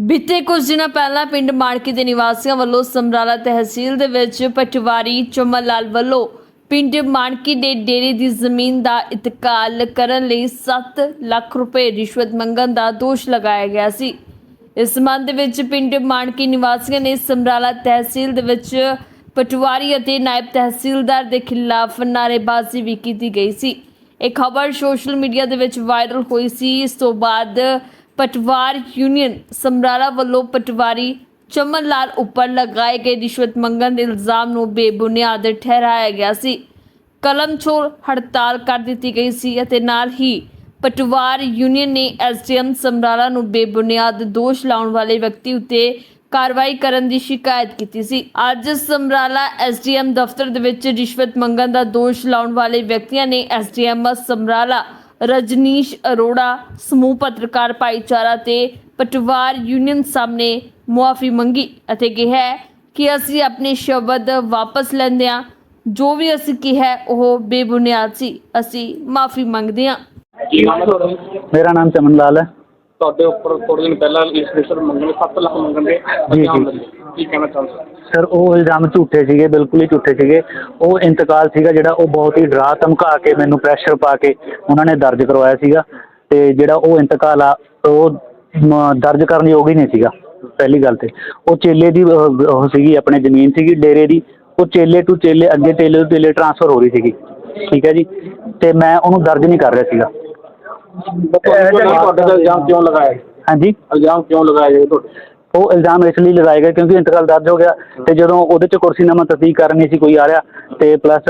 ਬੀਤੇ ਕੁਝ ਦਿਨਾਂ ਪਹਿਲਾਂ ਪਿੰਡ ਮਾਣਕੀ ਦੇ ਨਿਵਾਸੀਆਂ ਵੱਲੋਂ ਸਮਰਾਲਾ ਤਹਿਸੀਲ ਦੇ ਵਿੱਚ ਪਟਵਾਰੀ ਚਮਨ ਲਾਲ ਵੱਲੋਂ ਪਿੰਡ ਮਾਣਕੀ ਦੇ ਡੇਰੇ ਦੀ ਜ਼ਮੀਨ ਦਾ ਇੰਤਕਾਲ ਕਰਨ ਲਈ 7 ਲੱਖ ਰੁਪਏ ਰਿਸ਼ਵਤ ਮੰਗਣ ਦਾ ਦੋਸ਼ ਲਗਾਇਆ ਗਿਆ ਸੀ। ਇਸ ਸੰਬੰਧ ਵਿੱਚ ਪਿੰਡ ਮਾਣਕੀ ਨਿਵਾਸੀਆਂ ਨੇ ਸਮਰਾਲਾ ਤਹਿਸੀਲ ਦੇ ਵਿੱਚ ਪਟਵਾਰੀ ਅਤੇ ਨਾਇਬ ਤਹਿਸੀਲਦਾਰ ਦੇ ਖਿਲਾਫ ਨਾਅਰੇਬਾਜ਼ੀ ਵੀ ਕੀਤੀ ਗਈ ਸੀ। ਇਹ ਖਬਰ ਸੋਸ਼ਲ ਮੀਡੀਆ ਦੇ ਵਿੱਚ ਵਾਇਰਲ ਹੋਈ ਸੀ। ਇਸ ਤੋਂ ਬਾਅਦ ਪਟਵਾਰ ਯੂਨੀਅਨ ਸਮਰਾਲਾ ਵੱਲੋਂ ਪਟਵਾਰੀ ਚਮਨ ਲਾਲ ਉੱਪਰ ਲਗਾਏ ਗਏ ਰਿਸ਼ਵਤ ਮੰਗਣ ਦੇ ਇਲਜ਼ਾਮ ਨੂੰ ਬੇਬੁਨਿਆਦ ਠਹਿਰਾਇਆ ਗਿਆ ਸੀ। ਕਲਮ ਛੋੜ ਹੜਤਾਲ ਕਰ ਦਿੱਤੀ ਗਈ ਸੀ ਅਤੇ ਨਾਲ ਹੀ ਪਟਵਾਰ ਯੂਨੀਅਨ ਨੇ ਐਸਡੀਐਮ ਸਮਰਾਲਾ ਨੂੰ ਬੇਬੁਨਿਆਦ ਦੋਸ਼ ਲਾਉਣ ਵਾਲੇ ਵਿਅਕਤੀ ਉੱਤੇ ਕਾਰਵਾਈ ਕਰਨ ਦੀ ਸ਼ਿਕਾਇਤ ਕੀਤੀ ਸੀ। ਅੱਜ ਸਮਰਾਲਾ ਐਸਡੀਐਮ ਦਫ਼ਤਰ ਦੇ ਵਿੱਚ ਰਿਸ਼ਵਤ ਮੰਗਣ ਦਾ ਦੋਸ਼ ਲਾਉਣ ਵਾਲੇ ਵਿਅਕਤੀਆਂ ਨੇ ਐਸਡੀਐਮ ਸਮਰਾਲਾ ਰਜਨੀਸ਼ ਅਰੋੜਾ ਸਮੂਹ ਪੱਤਰਕਾਰ ਭਾਈਚਾਰਾ ਤੇ ਪਟਵਾਰ ਯੂਨੀਅਨ ਸਾਹਮਣੇ ਮੁਆਫੀ ਮੰਗੀ ਅਤੇ ਕਿਹਾ ਕਿ ਅਸੀਂ ਆਪਣੇ ਸ਼ਬਦ ਵਾਪਸ ਲੈਂਦੇ ਹਾਂ। ਜੋ ਵੀ ਅਸੀਂ ਕਿਹਾ ਉਹ ਬੇਬੁਨਿਆਦ ਸੀ। ਅਸੀਂ ਮਾਫੀ ਮੰਗਦੇ ਹਾਂ। ਕੀ ਨਾਮ ਹੈ ਤੁਹਾਡਾ? ਮੇਰਾ ਨਾਮ ਚਮਨ ਲਾਲ ਹੈ। ਤੁਹਾਡੇ ਉੱਪਰ ਥੋੜੇ ਦਿਨ ਪਹਿਲਾਂ ਇਸ ਰਜਿਸਟਰ ਮੰਗਣ 7 ਲੱਖ ਮੰਗਣ ਦੇ ਜੀ, ਜੀ। ਲੱਗੇ ਕੀ ਕਹਿਣਾ ਚਾਹੁੰਦੇ ਹੋ? ਸਰ ਉਹ ਇਲਜ਼ਾਮ ਝੂਠੇ ਸੀਗੇ ਬਿਲਕੁਲ ਹੀ ਝੂਠੇ ਸੀਗੇ। ਉਹ ਇੰਤਕਾਲ ਸੀਗਾ ਜਿਹੜਾ ਉਹ ਬਹੁਤ ਹੀ ਡਰਾ ਧਮਕਾ ਕੇ ਮੈਨੂੰ ਪ੍ਰੈਸ਼ਰ ਪਾ ਕੇ ਉਹਨਾਂ ਨੇ ਦਰਜ ਕਰਵਾਇਆ ਸੀਗਾ। ਤੇ ਜਿਹੜਾ ਉਹ ਇੰਤਕਾਲ ਆ ਉਹ ਮ, ਦਰਜ ਕਰਨ ਯੋਗ ਹੀ ਨਹੀਂ ਸੀਗਾ ਪਹਿਲੀ ਗੱਲ ਤੇ। ਉਹ ਚੇਲੇ ਦੀ ਉਹ ਸੀਗੀ ਆਪਣੇ ਜ਼ਮੀਨ ਸੀਗੀ ਡੇਰੇ ਦੀ। ਉਹ ਚੇਲੇ ਟੂ ਚੇਲੇ ਅੱਗੇ ਚੇਲੇ ਤੋਂ ਚੇਲੇ ਟ੍ਰਾਂਸਫਰ ਹੋ ਰਹੀ ਸੀਗੀ। ਠੀਕ ਹੈ ਜੀ? ਤੇ ਮੈਂ ਉਹਨੂੰ ਦਰਜ ਨਹੀਂ ਕਰ ਰਿਹਾ ਸੀਗਾ। ਤੁਹਾਡੇ ਤੇ ਇਲਜ਼ਾਮ ਕਿਉਂ ਲਗਾਇਆ? ਹਾਂਜੀ। ਇਲਜ਼ਾਮ ਕਿਉਂ ਲਗਾਇਆ ਜੀ ਤੁਹਾਡੇ ਉਹ ਇਲਜ਼ਾਮ ਇਸ ਲਈ ਲਗਾਏ ਗਏ ਕਿਉਂਕਿ ਇੰਤਕਾਲ ਦਰਜ ਹੋ ਗਿਆ ਤੇ ਜਦੋਂ ਉਹਦੇ ਚ ਕੁਰਸੀਨਾਮਾ ਤਸਦੀਕ ਕਰਨ ਸੀ ਕੋਈ ਆ ਰਿਹਾ ਤੇ ਪਲੱਸ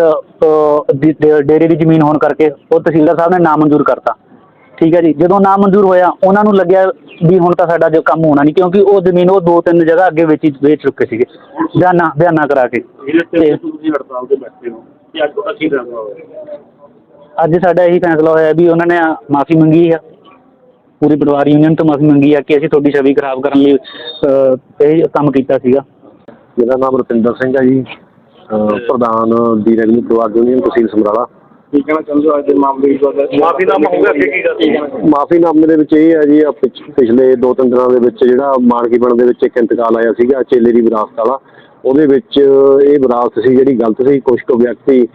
ਡੇਰੇ ਦੀ ਜ਼ਮੀਨ ਹੋਣ ਕਰਕੇ ਉਹ ਤਹਿਸੀਲਦਾਰ ਸਾਹਿਬ ਨੇ ਨਾਮਨਜ਼ੂਰ ਕਰਤਾ। ਠੀਕ ਹੈ ਜੀ? ਜਦੋਂ ਨਾਮਨਜ਼ੂਰ ਹੋਇਆ ਉਹਨਾਂ ਨੂੰ ਲੱਗਿਆ ਵੀ ਹੁਣ ਤਾਂ ਸਾਡਾ ਜੋ ਕੰਮ ਹੋਣਾ ਨਹੀਂ ਕਿਉਂਕਿ ਉਹ ਜ਼ਮੀਨ ਉਹ ਦੋ ਤਿੰਨ ਜਗ੍ਹਾ ਅੱਗੇ ਵੇਚੀ ਵੇਚ ਚੁੱਕੇ ਸੀਗੇ। ਬਿਆਨਾ ਬਿਆਨਾ ਕਰਾ ਕੇ। ਅੱਜ ਸਾਡਾ ਇਹੀ ਫੈਸਲਾ ਹੋਇਆ ਵੀ ਉਹਨਾਂ ਨੇ ਮਾਫੀ ਮੰਗੀ ਆ। ਪੂਰੀ ਪਟਵਾਰ ਯੂਨੀਅਨ ਤੋਂ ਮਾਫੀ ਮੰਗੀ ਆ ਕਿ ਅਸੀਂ ਤੁਹਾਡੀ ਛਵੀ ਖਰਾਬ ਕਰਨ ਲਈ ਅਹ, ਇਹ ਕੰਮ ਕੀਤਾ ਸੀਗਾ। ਮੇਰਾ ਨਾਮ ਰੁਪਿੰਦਰ ਸਿੰਘ ਹੈ ਜੀ ਅਹ ਪ੍ਰਧਾਨ ਦੀ ਰੈਗੂਲਰ ਪਰਿਵਾਰ ਯੂਨੀਅਨ ਤਹਿਸੀਲ ਸਮਰਾਲਾ। ਕੀ ਕਹਿਣਾ ਚਾਹੁੰਦੇ ਹੋ ਅੱਜ ਦੇ ਮਾਮਲੇ ਵਿੱਚ? ਮਾਫੀਨਾਮਾ ਹੋਊਗਾ ਅੱਗੇ ਕੀ ਕਰਦੇ ਮਾਫੀਨਾਮੇ ਦੇ ਵਿੱਚ ਇਹ ਹੈ ਜੀ ਆਹ ਪਿਛ- ਪਿਛਲੇ ਦੋ ਤਿੰਨ ਦਿਨਾਂ ਦੇ ਵਿੱਚ ਜਿਹੜਾ ਮਾਨਕੀ ਪਿੰਡ ਦੇ ਵਿੱਚ ਇੱਕ ਇੰਤਕਾਲ ਆਇਆ ਸੀਗਾ ਚੇਲੇ ਦੀ ਵਿਰਾਸਤ ਵਾਲਾ। ਉਹਦੇ ਵਿੱਚ ਇਹ ਵਿਰਾਸਤ ਸੀ ਜਿਹੜੀ ਗਲਤ ਸੀ ਕੁਝ ਕੁ ਵਿਅਕਤੀ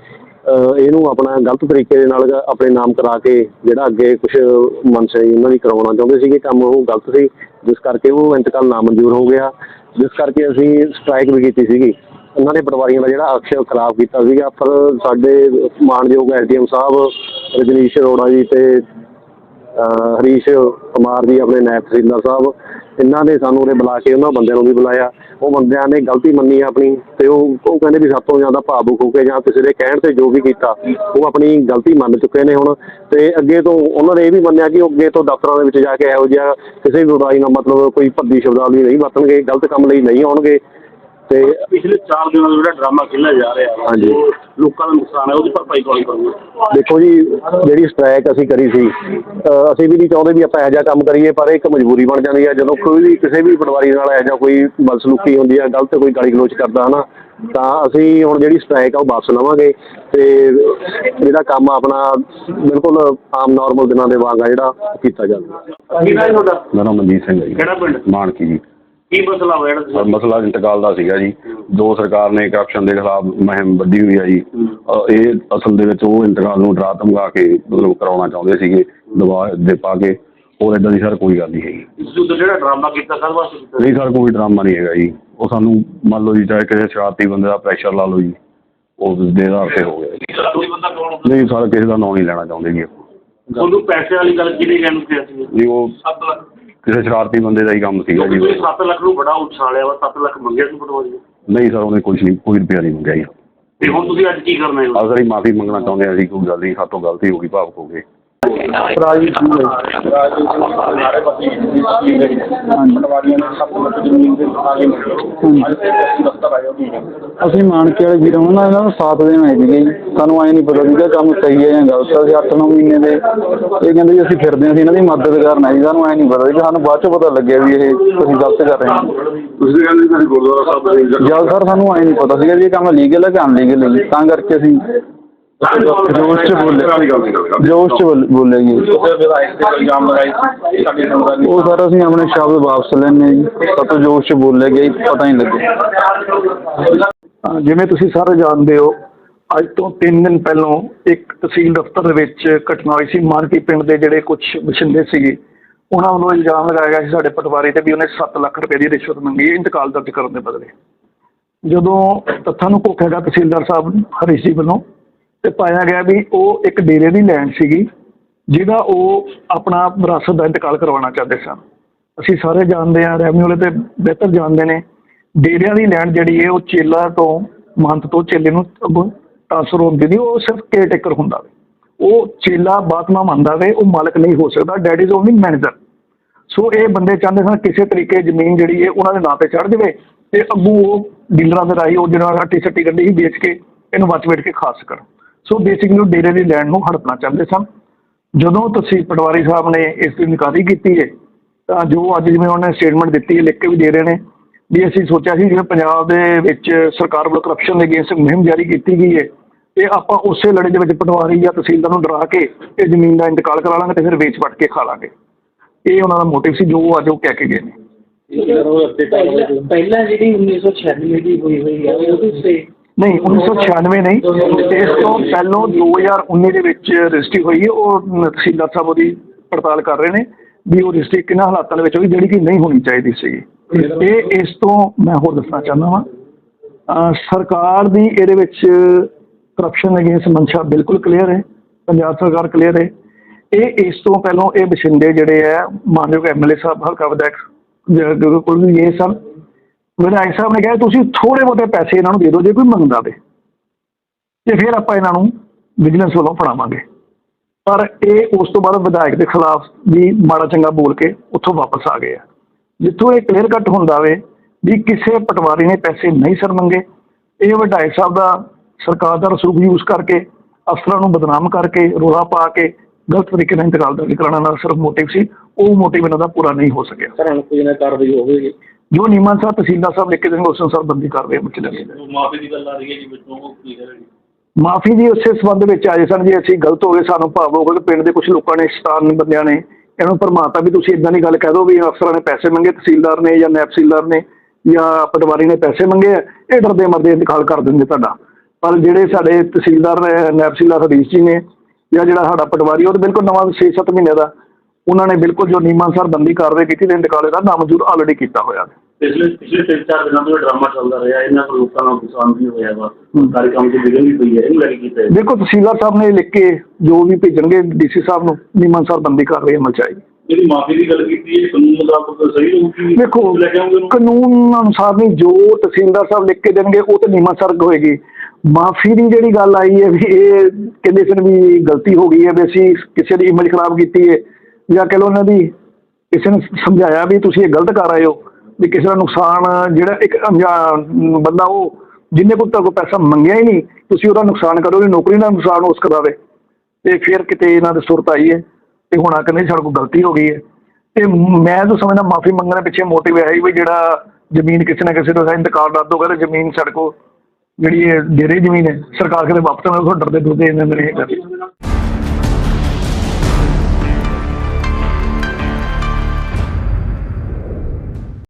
ਇਹਨੂੰ ਆਪਣਾ ਗਲਤ ਤਰੀਕੇ ਦੇ ਨਾਲ ਆਪਣੇ ਨਾਮ ਕਰਾ ਕੇ ਜਿਹੜਾ ਅੱਗੇ ਕੁਝ ਮਨਸ਼ਾ ਉਹਨਾਂ ਦੀ ਕਰਵਾਉਣਾ ਚਾਹੁੰਦੇ ਸੀਗੇ, ਕੰਮ ਉਹ ਗਲਤ ਸੀ, ਜਿਸ ਕਰਕੇ ਉਹ ਇੰਤਕਾਲ ਨਾਮਨਜ਼ੂਰ ਹੋ ਗਿਆ। ਜਿਸ ਕਰਕੇ ਅਸੀਂ ਸਟ੍ਰਾਈਕ ਵੀ ਕੀਤੀ ਸੀਗੀ। ਉਹਨਾਂ ਨੇ ਪਟਵਾਰੀਆਂ ਦਾ ਜਿਹੜਾ ਅਕਸ਼ਰ ਖਰਾਬ ਕੀਤਾ ਸੀਗਾ। ਪਰ ਸਾਡੇ ਮਾਨਯੋਗ ਐਸਡੀਐਮ ਸਾਹਿਬ ਰਜਨੀਸ਼ ਅਰੋੜਾ ਜੀ ਤੇ ਹਰੀਸ਼ ਕੁਮਾਰ ਜੀ ਆਪਣੇ ਨਾਇਬ ਤਹਿਸੀਲਦਾਰ ਸਾਹਿਬ, ਇਹਨਾਂ ਨੇ ਸਾਨੂੰ ਉਰੇ ਬੁਲਾ ਕੇ ਉਹਨਾਂ ਬੰਦਿਆਂ ਨੂੰ ਵੀ ਬੁਲਾਇਆ। ਉਹ ਬੰਦਿਆਂ ਨੇ ਗਲਤੀ ਮੰਨੀ ਆਪਣੀ ਤੇ ਉਹ ਉਹ ਕਹਿੰਦੇ ਵੀ ਸਭ ਤੋਂ ਜ਼ਿਆਦਾ ਭਾਵੁਕ ਹੋ ਕੇ ਜਾਂ ਕਿਸੇ ਦੇ ਕਹਿਣ ਤੇ ਜੋ ਵੀ ਕੀਤਾ, ਉਹ ਆਪਣੀ ਗਲਤੀ ਮੰਨ ਚੁੱਕੇ ਨੇ ਹੁਣ। ਤੇ ਅੱਗੇ ਤੋਂ ਉਹਨਾਂ ਨੇ ਇਹ ਵੀ ਮੰਨਿਆ ਕਿ ਉਹ ਅੱਗੇ ਤੋਂ ਦਫ਼ਤਰਾਂ ਦੇ ਵਿੱਚ ਜਾ ਕੇ ਇਹੋ ਜਿਹਾ ਕਿਸੇ ਵੀ ਬੁਰਾਈ ਨਾਲ ਮਤਲਬ ਕੋਈ ਭੱਦੀ ਸ਼ਬਦਾਵਲੀ ਨਹੀਂ ਵਰਤਣਗੇ, ਗਲਤ ਕੰਮ ਲਈ ਨਹੀਂ ਆਉਣਗੇ। ਤੇ ਪਿਛਲੇ 4 ਦਿਨਾਂ ਦਾ ਜਿਹੜਾ ਡਰਾਮਾ ਖੇਲਿਆ ਜਾ ਰਿਹਾ ਹੈ ਹਾਂਜੀ। ਉਹ ਲੋਕਾਂ ਦਾ ਨੁਕਸਾਨ ਹੈ ਉਹਦੀ ਭਰਪਾਈ ਕੌਣ ਕਰੂਗਾ? ਦੇਖੋ ਜੀ ਜਿਹੜੀ ਸਟ੍ਰਾਈਕ ਅਸੀਂ ਕਰੀ ਸੀ ਅਹ ਅਸੀਂ ਵੀ ਨਹੀਂ ਚਾਹੁੰਦੇ ਵੀ ਆਪਾਂ ਇਹੋ ਜਿਹਾ ਕੰਮ ਕਰੀਏ ਪਰ ਇੱਕ ਮਜਬੂਰੀ ਬਣ ਜਾਂਦੀ ਹੈ ਜਦੋਂ ਕੋਈ ਵੀ ਕਿਸੇ ਵੀ ਪਟਵਾਰੀ ਨਾਲ ਇਹੋ ਜਿਹਾ ਕੋਈ ਬਦਸਲੂਕੀ ਹੁੰਦੀ ਹੈ ਗਲਤ ਕੋਈ ਗਾਲੀ ਗਲੋਚ ਕਰਦਾ ਹਨਾ ਤਾਂ ਅਸੀਂ ਹੁਣ ਜਿਹੜੀ ਸਟ੍ਰਾਈਕ ਆ ਉਹ ਵਾਪਸ ਲਵਾਂਗੇ ਤੇ ਜਿਹੜਾ ਕੰਮ ਆ ਆਪਣਾ ਬਿਲਕੁਲ ਆਮ ਨਾਰਮਲ ਦਿਨਾਂ ਦੇ ਵਾਂਗ ਆ ਜਿਹੜਾ ਕੀਤਾ ਜਾਵੇ। ਕੀ ਨਾਮ ਹੈ ਤੁਹਾਡਾ? ਮੇਰਾ ਨਾਮ ਮਨਜੀਤ ਸਿੰਘ ਹੈ ਜੀ। ਕਿਹੜਾ ਪਿੰਡ? ਮਾਨਕੀ ਜੀ। ਕੀ ਮਸਲਾ ਹੋਇਆ ਜਿਹੜਾ ਤੁਸੀਂ ਮਸਲਾ ਇੰਤਕਾਲ ਦਾ ਸੀਗਾ ਜੀ। ਦੋ ਸਰਕਾਰ ਨੇ ਕਰਪਸ਼ਨ ਦੇ ਖਿਲਾਫ ਮੁਹਿੰਮ ਵੱਡੀ ਹੋਈ ਹੈ ਜੀ। ਅ, ਇਹ ਅਸਲ ਦੇ ਵਿੱਚ ਉਹ ਇੰਤਕਾਲ ਨੂੰ ਡਰਾ ਧਮਕਾ ਕੇ ਮਤਲਬ ਕਰਾਉਣਾ ਚਾਹੁੰਦੇ ਸੀਗੇ ਦਬਾਅ ਦੇ ਪਾ ਕੇ। ਹੋਰ ਇਦਾਂ ਦੀ ਸਰ ਕੋਈ ਗੱਲ ਨਹੀਂ ਹੈਗੀ। ਤੁਸੀਂ ਜਿਹੜਾ ਡਰਾਮਾ ਕੀਤਾ ਸਰ ਵਾਸਤੇ ਕੀਤਾ? ਨਹੀਂ ਸਰ ਕੋਈ ਡਰਾਮਾ ਨਹੀਂ ਹੈਗਾ ਜੀ। ਉਹ ਸਾਨੂੰ ਮੰਨ ਲਓ ਜੀ ਚਾਹੇ ਕਿਸੇ ਸ਼ਰਾਰਤੀ ਬੰਦੇ ਦਾ ਪ੍ਰੈਸ਼ਰ ਲਾ ਲਓ ਜੀ ਉਸ ਦੇ ਆਧਾਰ ਤੇ ਹੋ ਗਿਆ ਜੀ। ਕੋਈ ਬੰਦਾ ਕੌਣ ਹੁੰਦਾ? ਨਹੀਂ ਸਰ ਕਿਸੇ ਦਾ ਨਾਂ ਨਹੀਂ ਲੈਣਾ ਚਾਹੁੰਦੇ ਜੀ। ਤੁਹਾਨੂੰ ਪੈਸੇ ਵਾਲੀ ਗੱਲ ਕਿਹਨੇ ਕਹਿਣ ਨੂੰ ਕਿਹਾ ਸੀ? ਜੀ ਉਹ 7 ਲੱਖ। ਕਿਸੇ ਸ਼ਰਾਰਤੀ ਬੰਦੇ ਦਾ ਹੀ ਕੰਮ ਸੀਗਾ ਜੀ ਤੁਸੀਂ 7 ਲੱਖ ਨੂੰ ਬੜਾ ਉਛਾਲਿਆ ਵਾ 7 ਲੱਖ ਮੰਗਿਆ ਸੀ ਪਟਵਾਰੀ ਨੇ। ਨਹੀਂ ਸਰ ਉਹਨੇ ਕੁਝ ਨਹੀਂ ਕੋਈ ਰੁਪਿਆ ਨਹੀਂ ਮੰਗਿਆ ਜੀ। ਤੇ ਹੁਣ ਤੁਸੀਂ ਅੱਜ ਕੀ ਕਰਨਾ ਹੈ? ਅਸਰ ਹੀ ਮਾਫੀ ਮੰਗਣਾ ਚਾਹੁੰਦੇ ਹਾਂ ਅਸੀਂ ਕੋਈ ਗੱਲ ਨਹੀਂ ਸਾਤੋਂ ਗਲਤੀ ਹੋ ਗਈ ਭਾਵਕ ਹੋ ਗਏ। ਰਾਜੀ ਪਟਵਾਰੀਆਂ ਨੇ ਸਭ ਤੋਂ ਜ਼ਮੀਨ ਦੇ ਸਾਲੇ ਅਸੀਂ ਮਾਨਕੇ ਵਾਲੇ ਵੀਰ ਉਹਨਾਂ ਇਹਨਾਂ ਨੂੰ ਸਾਥ ਦੇਣ ਸੀਗੇ ਜੀ। ਸਾਨੂੰ ਐ ਨਹੀਂ ਪਤਾ ਸੀਗਾ ਕੰਮ ਸਹੀ ਹੈ ਜਾਂ ਗਲਤ ਹੈ। ਅਸੀਂ 8-9 ਮਹੀਨੇ ਦੇ ਇਹ ਕਹਿੰਦੇ ਜੀ ਅਸੀਂ ਫਿਰਦੇ ਹਾਂ ਅਸੀਂ ਇਹਨਾਂ ਦੀ ਮਦਦ ਕਰਨ ਆਏ ਜੀ ਸਾਨੂੰ ਐ ਨਹੀਂ ਪਤਾ ਸੀ ਸਾਨੂੰ ਬਾਅਦ ਚ ਪਤਾ ਲੱਗਿਆ ਵੀ ਇਹ ਅਸੀਂ ਗਲਤ ਕਰ ਰਹੇ ਹਾਂ। ਤੁਸੀਂ ਕਹਿੰਦੇ ਤੁਸੀਂ ਗੁਰਦੁਆਰਾ ਸਾਹਿਬ ਦੇ ਜਦ ਸਰ ਸਾਨੂੰ ਐ ਨਹੀਂ ਪਤਾ ਸੀਗਾ ਵੀ ਇਹ ਕੰਮ ਲੀਗਲ ਹੈ ਕਿ ਅਨਲੀਗਲ ਹੈ ਜੀ। ਤਾਂ ਕਰਕੇ ਅਸੀਂ ਜੋਸ਼ ਚ ਬੋਲੇ। ਜੋਸ਼ ਚ ਬੋਲ- ਬੋਲੇ ਜੀ ਉਹ ਸਾਰਾ ਅਸੀਂ ਆਪਣੇ ਸ਼ਬਦ ਵਾਪਸ ਲੈਣੇ ਜੀ। ਸਤੋ ਜੋਸ਼ ਚ ਬੋਲੇ ਗਏ, ਪਤਾ ਹੀ ਨਹੀਂ ਲੱਗਿਆ। ਅਹ ਜਿਵੇਂ ਤੁਸੀਂ ਸਾਰੇ ਜਾਣਦੇ ਹੋ, ਅੱਜ ਤੋਂ 3 ਦਿਨ ਪਹਿਲਾਂ ਇੱਕ ਤਹਿਸੀਲ ਦਫ਼ਤਰ ਦੇ ਵਿੱਚ ਘਟਨਾ ਹੋਈ ਸੀ। ਮਾਰਕੀ ਪਿੰਡ ਦੇ ਜਿਹੜੇ ਕੁਝ ਵਸਿੰਦੇ ਸੀਗੇ, ਉਹਨਾਂ ਵੱਲੋਂ ਇਲਜ਼ਾਮ ਲਗਾਇਆ ਗਿਆ ਸੀ ਸਾਡੇ ਪਟਵਾਰੀ ਤੇ ਵੀ ਉਹਨੇ 7 ਲੱਖ ਰੁਪਏ ਦੀ ਰਿਸ਼ਵਤ ਮੰਗੀ। ਹੈ ਇੰਤਕਾਲ ਦਰਜ ਕਰਨ ਦੇ ਬਦਲੇ। ਜਦੋਂ ਤੱਥਾਂ ਨੂੰ ਘੋਖਿਆ ਤਹਿਸੀਲਦਾਰ ਸਾਹਿਬ ਹਰੀਸ਼ ਜੀ ਵੱਲੋਂ ਅਤੇ ਪਾਇਆ ਗਿਆ ਵੀ ਉਹ ਇੱਕ ਡੇਰੇ ਦੀ ਲੈਂਡ ਸੀਗੀ, ਜਿਹਦਾ ਉਹ ਆਪਣਾ ਵਿਰਾਸਤ ਦਾ ਇੰਤਕਾਲ ਕਰਵਾਉਣਾ ਚਾਹੁੰਦੇ ਸਨ। ਅਸੀਂ ਸਾਰੇ ਜਾਣਦੇ ਹਾਂ, ਰੈਵਨਿਊ ਵਾਲੇ ਤਾਂ ਬਿਹਤਰ ਜਾਣਦੇ ਨੇ, ਡੇਰਿਆਂ ਦੀ ਲੈਂਡ ਜਿਹੜੀ ਹੈ, ਉਹ ਚੇਲਾ ਤੋਂ ਮੰਤ ਤੋਂ ਚੇਲੇ ਨੂੰ ਅੱਗੋਂ ਟ੍ਰਾਂਸਫਰ ਹੁੰਦੀ ਨਹੀਂ ਉਹ ਸਿਰਫ ਕੇਅਰ ਟੇਕਰ ਹੁੰਦਾ ਵੇ। ਉਹ ਚੇਲਾ ਬਾਤਮਾ ਮੰਨਦਾ ਵੇ, ਉਹ ਮਾਲਕ ਨਹੀਂ ਹੋ ਸਕਦਾ that is only manager so ਇਹ ਬੰਦੇ ਚਾਹੁੰਦੇ ਸਨ ਕਿਸੇ ਤਰੀਕੇ ਜ਼ਮੀਨ ਜਿਹੜੀ ਹੈ, ਉਹਨਾਂ ਦੇ ਨਾਂ ਤੇ ਚੜ ਜਾਵੇ ਤੇ ਅੱਗੋਂ ਉਹ ਡੀਲਰਾਂ ਦੇ ਰਾਹੀਂ ਉਹ ਜਿਹੜਾ ਹੱਟੀ ਸੱਟੀ ਗੱਡੀ ਹੀ ਵੇਚ ਕੇ, ਇਹਨੂੰ ਬਚ ਵੇਚ ਕੇ ਖਾ ਸਕਣ ਸੋ ਬੇਸਿਕਲੀ ਉਹ ਡੇਰੇ ਦੀ ਲੈਂਡ ਨੂੰ ਹੜਪਣਾ ਚਾਹੁੰਦੇ ਸਨ। ਜਦੋਂ ਤਹਿਸੀਲ ਪਟਵਾਰੀ ਸਾਹਿਬ ਨੇ ਇਸ ਦੀ ਨਿਕਾਰੀ ਕੀਤੀ ਹੈ, ਤਾਂ ਜੋ ਅੱਜ ਜਿਵੇਂ ਉਹਨਾਂ ਨੇ ਸਟੇਟਮੈਂਟ ਦਿੱਤੀ ਹੈ, ਲਿਖ ਕੇ ਵੀ ਦੇ ਰਹੇ ਨੇ, ਵੀ ਅਸੀਂ ਸੋਚਿਆ ਸੀ ਜਿਵੇਂ ਪੰਜਾਬ ਦੇ ਵਿੱਚ ਸਰਕਾਰ ਵੱਲੋਂ ਕਰਪਸ਼ਨ ਦੇ ਅਗੇਂਸਟ ਮੁਹਿੰਮ ਜਾਰੀ ਕੀਤੀ ਗਈ ਹੈ, ਤੇ ਆਪਾਂ ਉਸੇ ਲੜੇ ਦੇ ਵਿੱਚ ਪਟਵਾਰੀ ਜਾਂ ਤਹਿਸੀਲਦਾਰ ਨੂੰ ਡਰਾ ਕੇ ਇਹ ਜ਼ਮੀਨ ਦਾ ਇੰਤਕਾਲ ਕਰਾ ਲਾਂਗੇ ਤੇ ਫਿਰ ਵੇਚ ਵਟ ਕੇ ਖਾ ਲਾਂਗੇ। ਇਹ ਉਹਨਾਂ ਦਾ ਮੋਟਿਵ ਸੀ, ਜੋ ਅੱਜ ਉਹ ਕਹਿ ਕੇ ਗਏ ਨੇ। ਪਹਿਲਾਂ ਜਿਹੜੀ 1996 ਦੀ ਹੋਈ ਹੋਈ ਹੈ, ਉਹਦੇ ਨਹੀਂ 1996 ਨਹੀਂ। ਇਸ ਤੋਂ ਪਹਿਲਾਂ 2019 ਦੇ ਵਿੱਚ ਰਜਿਸਟਰੀ ਹੋਈ ਹੈ। ਉਹ ਤਹਿਸੀਲਦਾਰ ਸਾਹਿਬ ਉਹਦੀ ਪੜਤਾਲ ਕਰ ਰਹੇ ਨੇ ਵੀ ਉਹ ਰਜਿਸਟਰੀ ਕਿੰਨਾ ਹਾਲਾਤਾਂ ਦੇ ਵਿੱਚ ਹੋਈ, ਜਿਹੜੀ ਕਿ ਨਹੀਂ ਹੋਣੀ ਚਾਹੀਦੀ ਸੀਗੀ। ਇਹ ਇਸ ਤੋਂ ਮੈਂ ਹੋਰ ਦੱਸਣਾ ਚਾਹੁੰਦਾ ਵਾਂ। ਸਰਕਾਰ ਦੀ ਇਹਦੇ ਵਿੱਚ ਕਰਪਸ਼ਨ ਅਗੇਂਸਟ ਮਨਸ਼ਾ ਬਿਲਕੁਲ ਕਲੀਅਰ ਹੈ। ਪੰਜਾਬ ਸਰਕਾਰ ਕਲੀਅਰ ਹੈ। ਇਹ ਇਸ ਤੋਂ ਪਹਿਲਾਂ ਇਹ ਬਸ਼ਿੰਦੇ ਜਿਹੜੇ ਆ ਮਾਨਯੋਗ ਐਮਐਲਏ ਸਾਹਿਬ, ਹਲਕਾ ਵਿਧਾਇਕ ਕੋਲ ਵੀ ਇਹ ਸਨ। ਵਿਧਾਇਕ ਸਾਹਿਬ ਨੇ ਕਿਹਾ, ਤੁਸੀਂ ਥੋੜੇ ਬਹੁਤੇ ਪੈਸੇ ਇਹਨਾਂ ਨੂੰ ਦੇ ਦਿਓ, ਜੇ ਕੋਈ ਮੰਗਦਾ ਵੇ ਤੇ ਫਿਰ ਆਪਾਂ ਇਹਨਾਂ ਨੂੰ ਵਿਜੀਲੈਂਸ ਵੱਲੋਂ ਫੜਾਵਾਂਗੇ। ਪਰ ਇਹ ਉਸ ਤੋਂ ਬਾਅਦ ਵਿਧਾਇਕ ਦੇ ਖਿਲਾਫ ਵੀ ਮਾੜਾ ਚੰਗਾ ਬੋਲ ਕੇ ਉੱਥੋਂ ਵਾਪਸ ਆ ਗਏ ਆ। ਜਿੱਥੋਂ ਇਹ ਕਲੀਅਰ ਕੱਟ ਹੁੰਦਾ ਵੇ ਵੀ ਕਿਸੇ ਪਟਵਾਰੀ ਨੇ ਪੈਸੇ ਨਹੀਂ ਸਰ ਮੰਗੇ, ਇਹ ਵਿਧਾਇਕ ਸਾਹਿਬ ਦਾ ਸਰਕਾਰ ਦਾ ਰਸੂਖ ਯੂਜ਼ ਕਰਕੇ ਅਫਸਰਾਂ ਨੂੰ ਬਦਨਾਮ ਕਰਕੇ, ਰੋਲਾ ਪਾ ਕੇ ਗਲਤ ਤਰੀਕੇ ਨਾਲ ਇੰਤਕਾਲ ਦਰਜ ਕਰਾਉਣਾ ਦਾ ਸਿਰਫ ਮੋਟਿਵ ਸੀ ਉਹ ਮੋਟਿਵ ਇਹਨਾਂ ਦਾ ਪੂਰਾ ਨਹੀਂ ਹੋ ਸਕਿਆ। ਸਰ ਹੁਣ ਕੋਈ ਨਾ ਕਾਰਵਾਈ ਹੋਵੇਗੀ। ਜੋ ਨੀਮਨ ਸਾਹਿਬ ਤਹਿਸੀਲਦਾਰ ਸਾਹਿਬ ਲਿਖ ਕੇ ਦੇਣਗੇ ਉਸ ਅਨੁਸਾਰ ਬੰਦੀ ਕਰ ਰਹੇ ਮੁੱਚ ਲੈਣੇ ਮਾਫੀ ਦੀ ਗੱਲ ਆ ਰਹੀ ਹੈ ਜੀ ਵਿੱਚੋਂ ਉਹ ਕੀ ਕਰਨਗੇ ਮਾਫੀ ਜੀ ਉਸੇ ਸੰਬੰਧ ਵਿੱਚ ਆਏ ਸਨ ਜੇ ਅਸੀਂ ਗਲਤ ਹੋ ਗਏ ਸਾਨੂੰ ਭਾਵ ਹੋ ਪਿੰਡ ਦੇ ਕੁਝ ਲੋਕਾਂ ਨੇ ਸ਼ੈਤਾਨ ਬੰਦਿਆਂ ਨੇ ਇਹਨੂੰ ਭਰਮਾਤਾ ਵੀ ਤੁਸੀਂ ਇਦਾਂ ਦੀ ਗੱਲ ਕਹਿ ਦਿਓ ਵੀ ਅਫਸਰਾਂ ਨੇ ਪੈਸੇ ਮੰਗੇ ਤਹਿਸੀਲਦਾਰ ਨੇ ਜਾਂ ਨਾਇਬ ਤਹਿਸੀਲਦਾਰ ਨੇ ਜਾਂ ਪਟਵਾਰੀ ਨੇ ਪੈਸੇ ਮੰਗੇ ਆ ਇਹ ਡਰਦੇ ਮਰਦੇ ਇੰਤਕਾਲ ਕਰ ਦਿੰਦੇ ਤੁਹਾਡਾ। ਪਰ ਜਿਹੜੇ ਸਾਡੇ ਤਹਿਸੀਲਦਾਰ ਨੇ ਨਾਇਬ ਤਹਿਸੀਲਦਾਰ ਹਰੀਸ਼ ਜੀ ਨੇ ਜਾਂ ਜਿਹੜਾ ਸਾਡਾ ਪਟਵਾਰੀ ਉਹ ਤਾਂ ਬਿਲਕੁਲ ਨਵਾਂ 6-7 ਮਹੀਨੇ ਦਾ ਉਹਨਾਂ ਨੇ ਬਿਲਕੁਲ ਜੋ ਨੀਮਾ ਸਰ ਬੰਦੀ ਕਾਰਵਾਈ ਕੀਤੀ ਤੇ ਇੰਤਕਾਲ ਇਹਦਾ ਨਾਮਜ਼ੂਰ ਆਲਰੇਡੀ ਕੀਤਾ ਹੋਇਆ ਹੈ। ਪਿਛਲੇ ਪਿਛਲੇ ਤਿੰਨ ਚਾਰ ਦਿਨਾਂ ਤੋਂ ਡਰਾਮਾ ਚੱਲਦਾ ਰਿਹਾ ਇਹਨਾਂ ਤੋਂ ਲੋਕਾਂ ਨੂੰ ਨੁਕਸਾਨ ਵੀ ਹੋਇਆ ਵਾ ਸਾਰੇ ਕੰਮ ਦੀ ਵਿਗੜ ਵੀ ਪਈ ਹੈ ਇਹਨੂੰ ਲੈ ਕੇ ਕੀਤਾ ਦੇਖੋ ਤਹਿਸੀਲਦਾਰ ਸਾਹਿਬ ਨੇ ਲਿਖ ਕੇ ਜੋ ਵੀ ਭੇਜਣਗੇ ਡੀਸੀ ਸਾਹਿਬ ਨੂੰ ਨੀਮਾ ਸਰ ਬੰਦੀ ਕਾਰਵਾਈ ਅਮਲ ਚ ਆਏਗੀ। ਜਿਹੜੀ ਮਾਫੀ ਦੀ ਗੱਲ ਕੀਤੀ ਹੈ ਕਾਨੂੰਨ ਮੁਤਾਬਕ ਸਹੀ ਹੋਊਗੀ? ਦੇਖੋ ਕਾਨੂੰਨ ਅਨੁਸਾਰ ਨਹੀਂ ਜੋ ਤਹਿਸੀਲਦਾਰ ਸਾਹਿਬ ਲਿਖ ਕੇ ਦੇਣਗੇ ਉਹ ਤੇ ਨੀਮਾ ਸਰਗ ਹੋਏਗੀ। ਮਾਫੀ ਦੀ ਜਿਹੜੀ ਗੱਲ ਆਈ ਹੈ ਵੀ ਇਹ ਕਹਿੰਦੇ ਸਨ ਵੀ ਗਲਤੀ ਹੋ ਗਈ ਹੈ ਵੀ ਅਸੀਂ ਕਿਸੇ ਦੀ ਇਮੇਜ ਖਰਾਬ ਕੀਤੀ ਹੈ ਜਾਂ ਕਹਿ ਲਓ ਉਹਨਾਂ ਦੀ ਕਿਸੇ ਨੇ ਸਮਝਾਇਆ ਵੀ ਤੁਸੀਂ ਇਹ ਗਲਤ ਕਰ ਰਹੇ ਹੋ, ਵੀ ਕਿਸੇ ਦਾ ਨੁਕਸਾਨ ਜਿਹੜਾ ਇੱਕ ਅਣਜਾਣ ਬੰਦਾ ਉਹ ਜਿੰਨੇ ਕੋਲ ਤੁਹਾਡੇ ਕੋਲ ਪੈਸਾ ਮੰਗਿਆ ਹੀ ਨਹੀਂ, ਤੁਸੀਂ ਉਹਦਾ ਨੁਕਸਾਨ ਕਰੋ, ਉਹਦੀ ਨੌਕਰੀ ਦਾ ਨੁਕਸਾਨ ਉਸ ਕਰਾਵੇ। ਤੇ ਫਿਰ ਕਿਤੇ ਇਹਨਾਂ ਦੇ ਸੁਰਤ ਆਈ ਹੈ ਤੇ ਹੁਣ ਆ ਕਹਿੰਦੇ ਸਾਡੇ ਕੋਲ ਗਲਤੀ ਹੋ ਗਈ ਹੈ। ਤੇ ਮੈਂ ਤਾਂ ਸਮਝਦਾ ਮਾਫੀ ਮੰਗਣ ਦੇ ਪਿੱਛੇ ਮੋਟਿਵ ਹੈ ਹੀ ਵੀ ਜਿਹੜਾ ਜ਼ਮੀਨ ਕਿਸੇ ਨਾ ਕਿਸੇ ਦਾ ਇੰਤਕਾਲ ਦੱਸ ਹੋ ਗਿਆ ਤੇ ਜ਼ਮੀਨ ਸਾਡੇ ਕੋਲ ਜਿਹੜੀ ਇਹ ਡੇਰੇ ਜ਼ਮੀਨ ਹੈ, ਸਰਕਾਰ ਕਦੇ ਵਾਪਸ ਨਾ ਉਹ ਡਰਦੇ ਡਰਦੇ ਇਹਨਾਂ ਨੇ ਇਹ ਕਰ